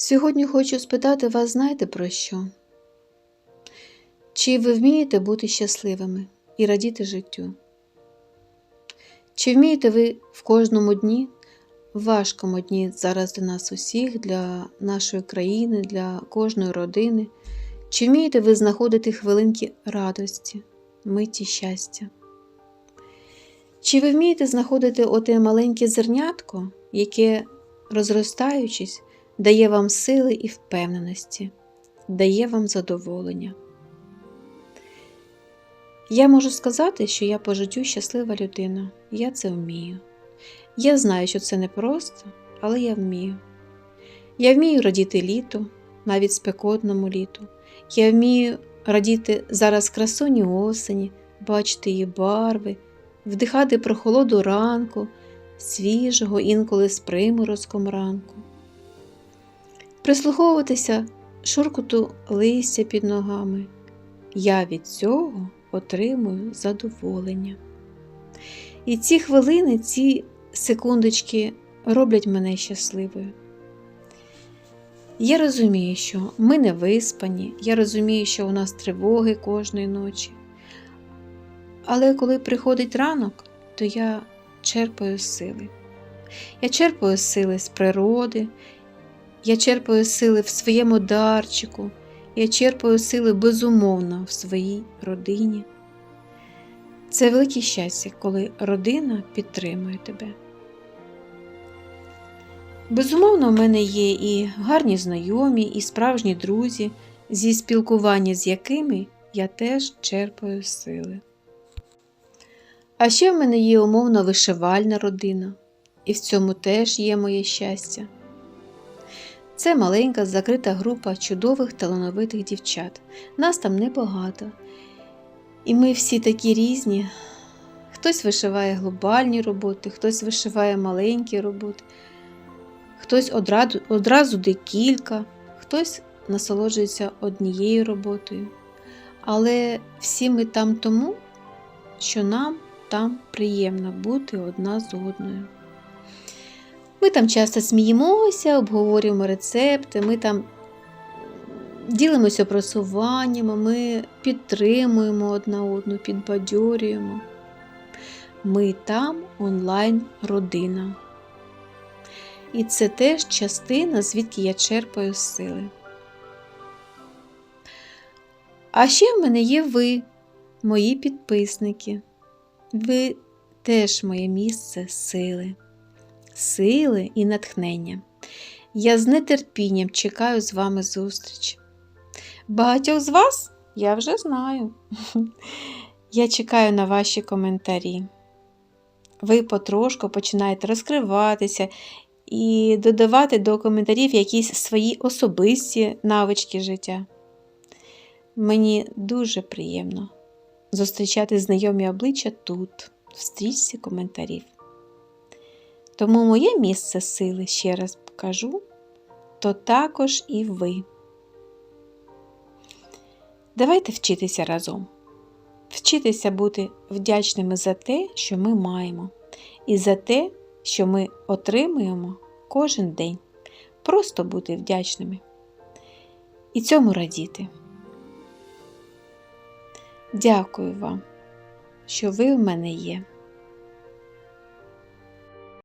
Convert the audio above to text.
Сьогодні хочу спитати вас, знаєте про що? Чи ви вмієте бути щасливими і радіти життю? Чи вмієте ви в кожному дні, в важкому дні зараз для нас усіх, для нашої країни, для кожної родини? Чи вмієте ви знаходити хвилинки радості, миті щастя? Чи ви вмієте знаходити оте маленьке зернятко, яке, розростаючись, дає вам сили і впевненості, дає вам задоволення? Я можу сказати, що я по життю щаслива людина, я це вмію. Я знаю, що це непросто, але я вмію. Я вмію радіти літу, навіть спекотному літу. Я вмію радіти зараз красуні осені, бачити її барви, вдихати прохолоду ранку, свіжого, інколи з приморозком ранку, прислуховуватися шуркоту листя під ногами. Я від цього отримую задоволення. І ці хвилини, ці секундочки роблять мене щасливою. Я розумію, що ми не виспані, я розумію, що у нас тривоги кожної ночі. Але коли приходить ранок, то я черпаю сили. Я черпаю сили з природи, я черпаю сили в своєму дарчику, я черпаю сили безумовно в своїй родині. Це велике щастя, коли родина підтримує тебе. Безумовно, в мене є і гарні знайомі, і справжні друзі, зі спілкування з якими я теж черпаю сили. А ще в мене є умовно вишивальна родина, і в цьому теж є моє щастя. Це маленька закрита група чудових талановитих дівчат. Нас там небагато. І ми всі такі різні. Хтось вишиває глобальні роботи, хтось вишиває маленькі роботи, хтось одразу, одразу декілька, хтось насолоджується однією роботою. Але всі ми там тому, що нам там приємно бути одна з одною. Ми там часто сміємося, обговорюємо рецепти, ми там ділимося просуваннями, ми підтримуємо одна одну, підбадьорюємо. Ми там онлайн родина. І це теж частина, звідки я черпаю сили. А ще в мене є ви, мої підписники. Ви теж моє місце сили, сили і натхнення. Я з нетерпінням чекаю з вами зустріч. Багатьох з вас я вже знаю. Я чекаю на ваші коментарі. Ви потрошку починаєте розкриватися і додавати до коментарів якісь свої особисті навички життя. Мені дуже приємно зустрічати знайомі обличчя тут, в стрічці коментарів. Тому моє місце сили, ще раз покажу, то також і ви. Давайте вчитися разом, вчитися бути вдячними за те, що ми маємо, і за те, що ми отримуємо кожен день. Просто бути вдячними і цьому радіти. Дякую вам, що ви в мене є.